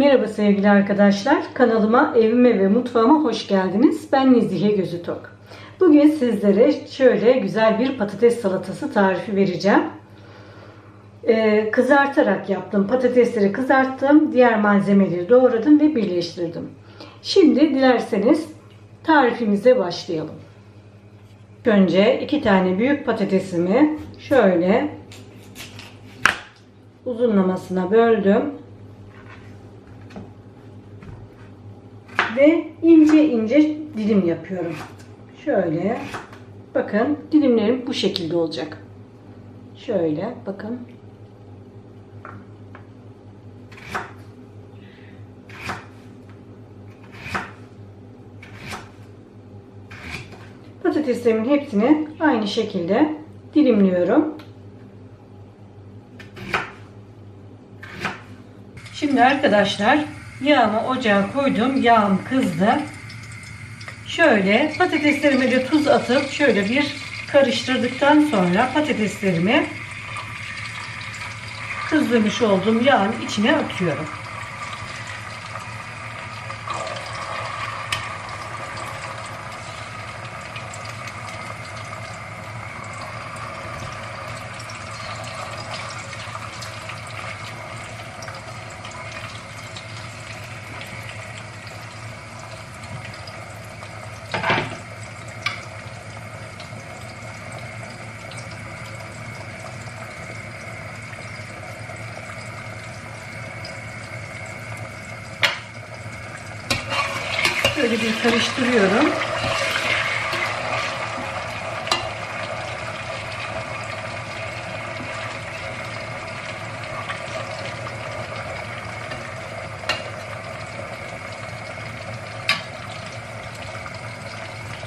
Merhaba sevgili arkadaşlar. Kanalıma, evime ve mutfağıma hoş geldiniz. Ben Nezihe Gözütok. Bugün sizlere şöyle güzel bir patates salatası tarifi vereceğim. Ee, kızartarak yaptım. Patatesleri kızarttım. Diğer malzemeleri doğradım ve birleştirdim. Şimdi dilerseniz tarifimize başlayalım. Önce iki tane büyük patatesimi şöyle uzunlamasına böldüm. Ve ince ince dilim yapıyorum. Şöyle bakın dilimlerim bu şekilde olacak. Şöyle bakın. Patateslerimin hepsini aynı şekilde dilimliyorum. Şimdi arkadaşlar yağımı ocağa koydum. Yağım kızdı. Şöyle patateslerime de tuz atıp şöyle bir karıştırdıktan sonra patateslerimi kızdırmış olduğum yağın içine atıyorum. Şöyle bir karıştırıyorum.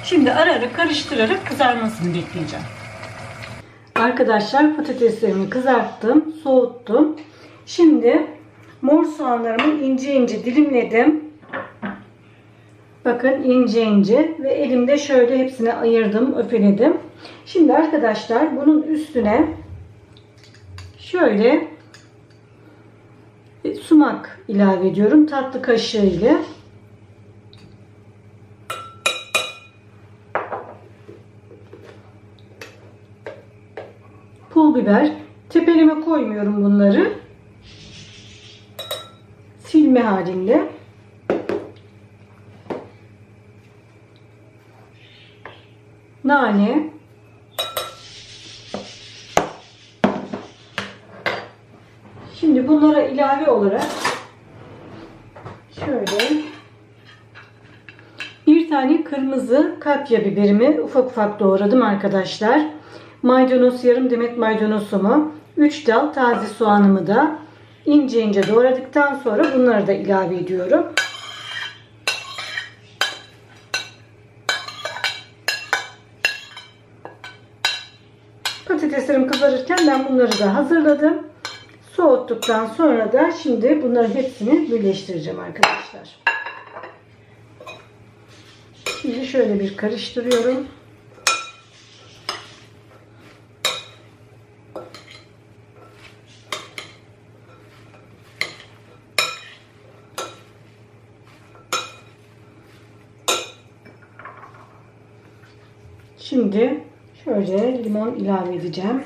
Şimdi ara ara karıştırarak kızarmasını bekleyeceğim. Arkadaşlar patateslerimi kızarttım, soğuttum. Şimdi mor soğanlarımı ince ince dilimledim. Bakın ince ince ve elimde şöyle hepsini ayırdım, öfeledim. Şimdi arkadaşlar bunun üstüne şöyle sumak ilave ediyorum tatlı kaşığı ile. Pul biber. Tepeleme koymuyorum bunları. Silme halinde. Nane, Şimdi bunlara ilave olarak şöyle bir tane kırmızı kapya biberimi ufak ufak doğradım arkadaşlar. Maydanoz yarım demet maydanozumu, 3 dal taze soğanımı da ince ince doğradıktan sonra bunları da ilave ediyorum. Patateslerim kızarırken ben bunları da hazırladım. Soğuttuktan sonra da şimdi bunların hepsini birleştireceğim arkadaşlar. Şimdi şöyle bir karıştırıyorum. Şimdi Şöyle limon ilave edeceğim.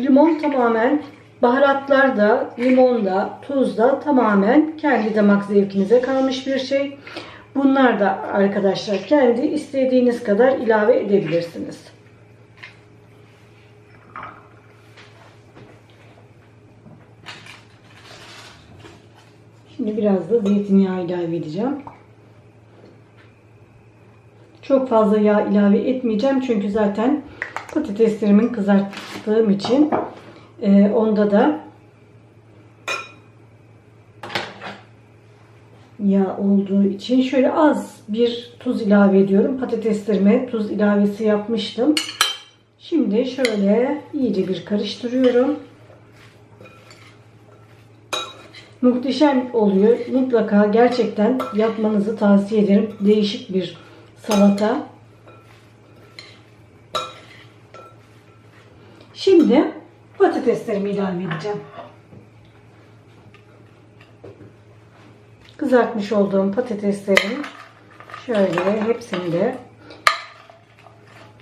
Limon tamamen baharatlarda, limonda, tuzda tamamen kendi damak zevkinize kalmış bir şey. Bunlar da arkadaşlar kendi istediğiniz kadar ilave edebilirsiniz. Şimdi biraz da zeytinyağı ilave edeceğim. Çok fazla yağ ilave etmeyeceğim. Çünkü zaten patateslerimin kızarttığım için e, onda da yağ olduğu için şöyle az bir tuz ilave ediyorum. Patateslerime tuz ilavesi yapmıştım. Şimdi şöyle iyice bir karıştırıyorum. Muhteşem oluyor. Mutlaka gerçekten yapmanızı tavsiye ederim. Değişik bir salata. Şimdi patateslerimi ilave edeceğim. Kızartmış olduğum patateslerin şöyle hepsini de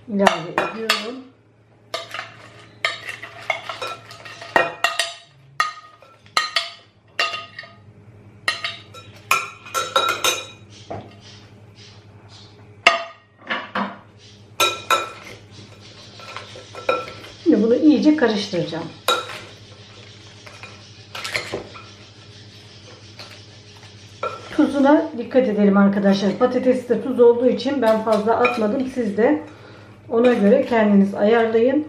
ilave ediyorum. Şimdi bunu iyice karıştıracağım. Tuzuna dikkat edelim arkadaşlar. Patateste tuz olduğu için ben fazla atmadım. Siz de ona göre kendiniz ayarlayın.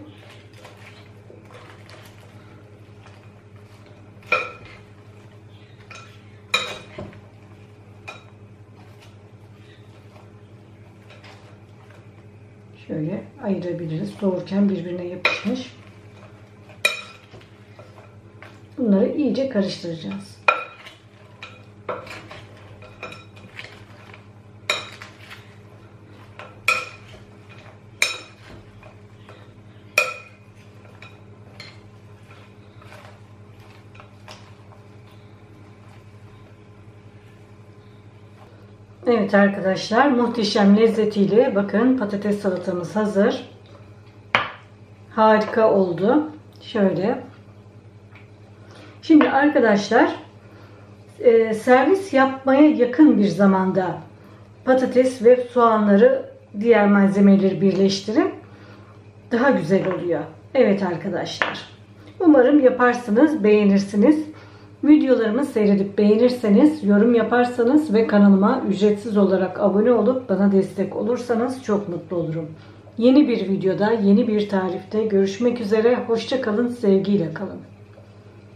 Şöyle ayırabiliriz. Soğurken birbirine yapışmış. Bunları iyice karıştıracağız. Evet arkadaşlar muhteşem lezzetiyle bakın patates salatamız hazır. Harika oldu. Şöyle. Şimdi arkadaşlar e, servis yapmaya yakın bir zamanda patates ve soğanları diğer malzemeleri birleştirin. Daha güzel oluyor. Evet arkadaşlar. Umarım yaparsınız, beğenirsiniz. Videolarımı seyredip beğenirseniz, yorum yaparsanız ve kanalıma ücretsiz olarak abone olup bana destek olursanız çok mutlu olurum. Yeni bir videoda, yeni bir tarifte görüşmek üzere. Hoşça kalın, sevgiyle kalın.